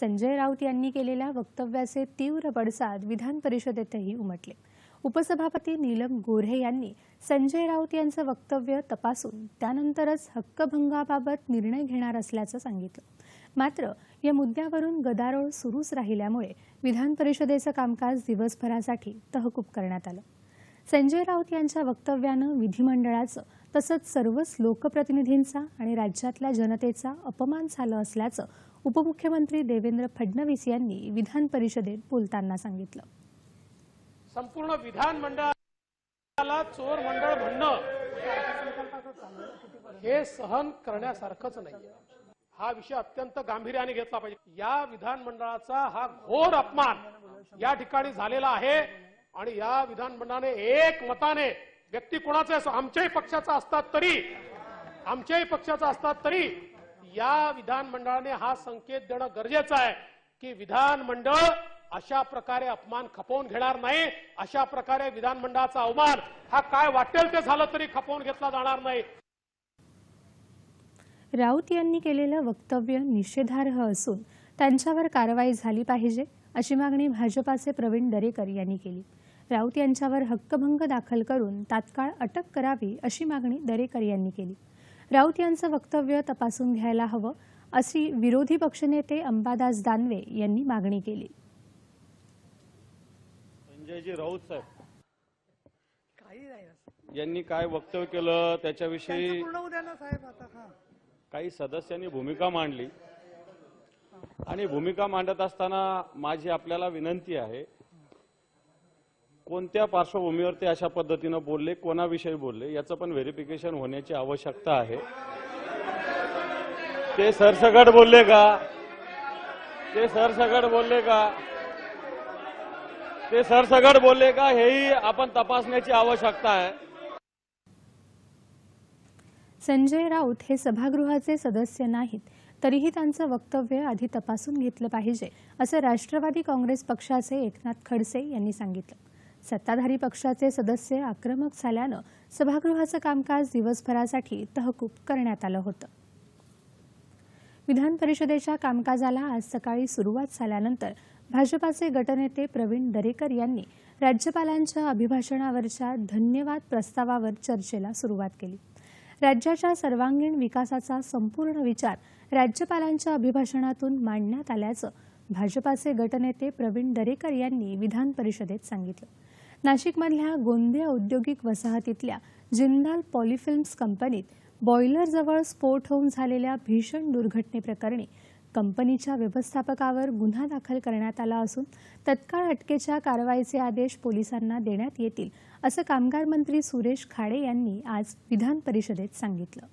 संजय राऊत यांनी केलेल्या वक्तव्याचे तीव्र पडसाद विधान परिषदेतही उमटले. उपसभापती नीलम गोऱ्हे यांनी संजय राऊत यांचं वक्तव्य तपासून त्यानंतरच हक्कभंगाबाबत निर्णय घेणार असल्याचं सांगितलं. मात्र या मुद्द्यावरून गदारोळ सुरूच राहिल्यामुळे विधान परिषदेचं कामकाज दिवसभरासाठी तहकूब करण्यात आलं. संजय राऊत यांच्या वक्तव्यानं विधिमंडळाचं तसंच सर्वच लोकप्रतिनिधींचा आणि राज्यातल्या जनतेचा अपमान झालं असल्याचं उपमुख्यमंत्री देवेंद्र फडणवीस यांनी विधान परिषदेत बोलताना सांगितलं. संपूर्ण विधानमंडळाला चोर मंडळ म्हणणं हे सहन करण्यासारखंच नाही हा विषय अत्यंत गांभीर्याने घेतला पाहिजे. या विधानमंडळाचा हा घोर अपमान या ठिकाणी झालेला आहे. आणि या विधानमंडळाने एक मताने व्यक्ती कोणाचे असो आमच्याही पक्षाचा असतात तरी आमच्याही पक्षाचा असतात तरी या विधानमंडळाने हा संकेत देणं गरजेचं आहे की विधानमंडळ अशा प्रकारे अपमान खपवून घेणार नाही अशा प्रकारे विधानमंडळाचा अवमान हा काय वाटेल ते झालं तरी खपवून घेतला जाणार नाही. राऊत यांनी केलेलं वक्तव्य निषेधार्ह असून त्यांच्यावर कारवाई झाली पाहिजे अशी मागणी भाजपाचे प्रवीण दरेकर यांनी केली. राऊत यांच्यावर हक्कभंग दाखल करून तात्काळ अटक करावी अशी मागणी दरेकर यांनी केली. राऊत यांचं वक्तव्य तपासून घ्यायला हवं अशी विरोधी पक्षनेते अंबादास दानवे यांनी मागणी केली. संजयजी राऊत साहेब. काही नाही असं. यांनी काय वक्तव्य केलं त्याच्याविषयी त्यांचं पूर्ण उद्या ना साहेब आता हा. काही सदस्यांनी भूमिका मांडली. आणि भूमिका मांडत असताना माझी आपल्याला विनंती आहे कोणत्या पार्श्वभूमीवर ते अशा पद्धतीनं बोलले कोणाविषयी बोलले याचं पण व्हेरिफिकेशन होण्याची आवश्यकता आहे. ते सरसगट बोलले का? ते सरसगट बोलले का? ते सरसगट बोलले का? हेही आपण तपासण्याची आवश्यकता आहे. संजय राऊत हे सभागृहाचे सदस्य नाहीत तरीही त्यांचं वक्तव्य आधी तपासून घेतलं पाहिजे असं राष्ट्रवादी काँग्रेस पक्षाचे एकनाथ खडसे यांनी सांगितलं. सत्ताधारी पक्षाचे सदस्य आक्रमक झाल्यानं सभागृहाचं कामकाज दिवसभरासाठी तहकूब करण्यात आलं होतं. विधान परिषदेच्या कामकाजाला आज सकाळी सुरुवात झाल्यानंतर भाजपाचे गटनेते प्रवीण दरेकर यांनी राज्यपालांच्या अभिभाषणावरच्या धन्यवाद प्रस्तावावर चर्चेला सुरुवात केली. राज्याच्या सर्वांगीण विकासाचा संपूर्ण विचार राज्यपालांच्या अभिभाषणातून मांडण्यात आल्याचं भाजपाचे गटनेते प्रवीण दरेकर यांनी विधान परिषदेत सांगितलं. नाशिकमधल्या गोंदिया औद्योगिक वसाहतीतल्या जिंदाल पॉलिफिल्म्स कंपनीत बॉयलरजवळ स्फोट होऊन झालेल्या भीषण दुर्घटनेप्रकरणी कंपनीच्या व्यवस्थापकावर गुन्हा दाखल करण्यात आला असून तत्काळ अटकेच्या कारवाईचे आदेश पोलिसांना देण्यात येतील असं कामगार मंत्री सुरेश खाडे यांनी आज विधान परिषदेत सांगितलं.